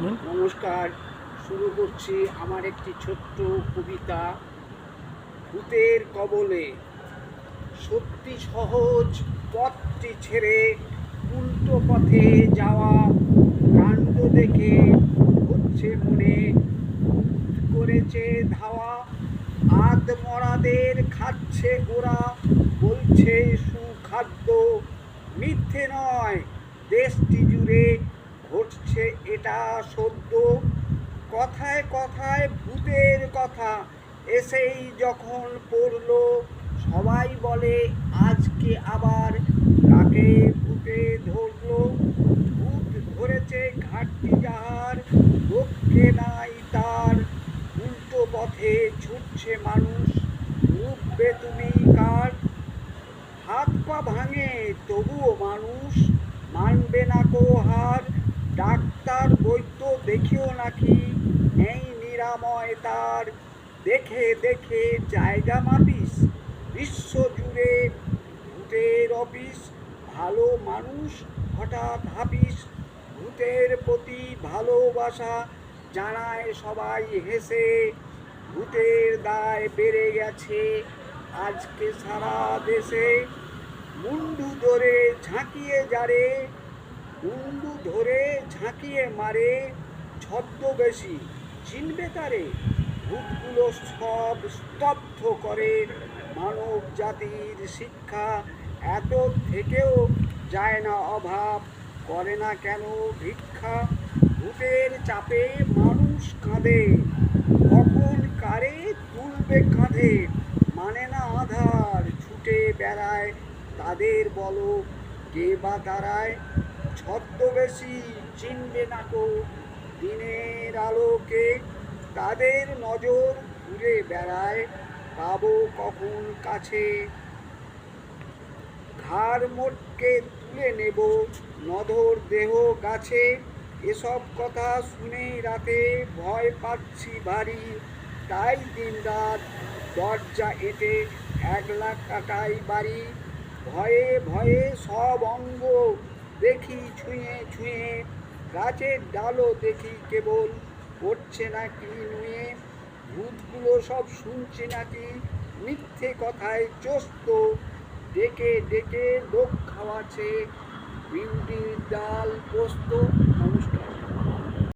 নমস্কার, শুরু করছি আমার একটি ছোট্ট কবিতা ভূতের কবলে। সত্যি সহজ পথটি ছেড়ে উল্টো পথে যাওয়া কাণ্ড দেখে হচ্ছে মনে করেছে ধাওয়া। আদ মরাদের খাচ্ছে ওরা এটা সদ্য, কথায় কথায়, ভূতের কথা এসেই যখন পড়ল, সবাই বলে, আজকে আবার কাকে ভূতে ধরলো। ভূত ধরেছে ঘাটতি যাহার, রক্ষে নাই তার। উল্টো পথে ছুটছে মানুষ, উঠবে তুমি কার? হাত পা ভাঙে তবুও মানুষ, মানবে না কো হার। ডাক্তার বৈদ্য দেখিও নাকি? এই নিরাময় তার। দেখে দেখে জায়গা মাপিস। বিশ্ব জুড়ে ভূতের অফিস। ভালো মানুষ হঠাৎ হাপিস। ভূতের প্রতি ভালোবাসা জানায় সবাই হেসে। ভূতের দায় বেড়ে গেছে আজকে সারা দেশে। মুন্ডু ধরে ঝাঁকিয়ে যারে। মুন্ডু ধরে ঝাঁকিয়ে মারে ছদ্মবেশী। চিনবে তারে? ভূতগুলো সব স্তব্ধ করে মানব জাতির শিক্ষা। এত থেকেও যায় না অভাব, করে না কেন ভিক্ষা? ভূতের চাপে মানুষ কাঁদে। কখন কারে তুলবে কাঁধে? মানে না আধার? ছুটে বেড়ায় তাদের বলো, কে বা দাঁড়ায় ছদ্মবেশী চিনবে না তো দিনের আলোকে। তাদের নজর ঘুরে বেড়ায়, পাবো কখন কাছে। ঘাড় মোটকে তুলে নেব নধর দেহ গাছে। এসব কথা শুনেই রাতে ভয় পাচ্ছি ভারী। তাই দিন রাত দরজা এঁটে এক লাখ কাটাই বাড়ি। ভয়ে ভয়ে সব অঙ্গ দেখি ছুঁয়ে ছুঁয়ে, গাছের ডালও দেখি কেবল পড়ছে নাকি নুয়ে। ভূতগুলো সব শুনছে নাকি, মিথ্যে কথায় চস্ত। ডেকে ডেকে লোক খাওয়াছে বিউটির ডাল পোস্ত।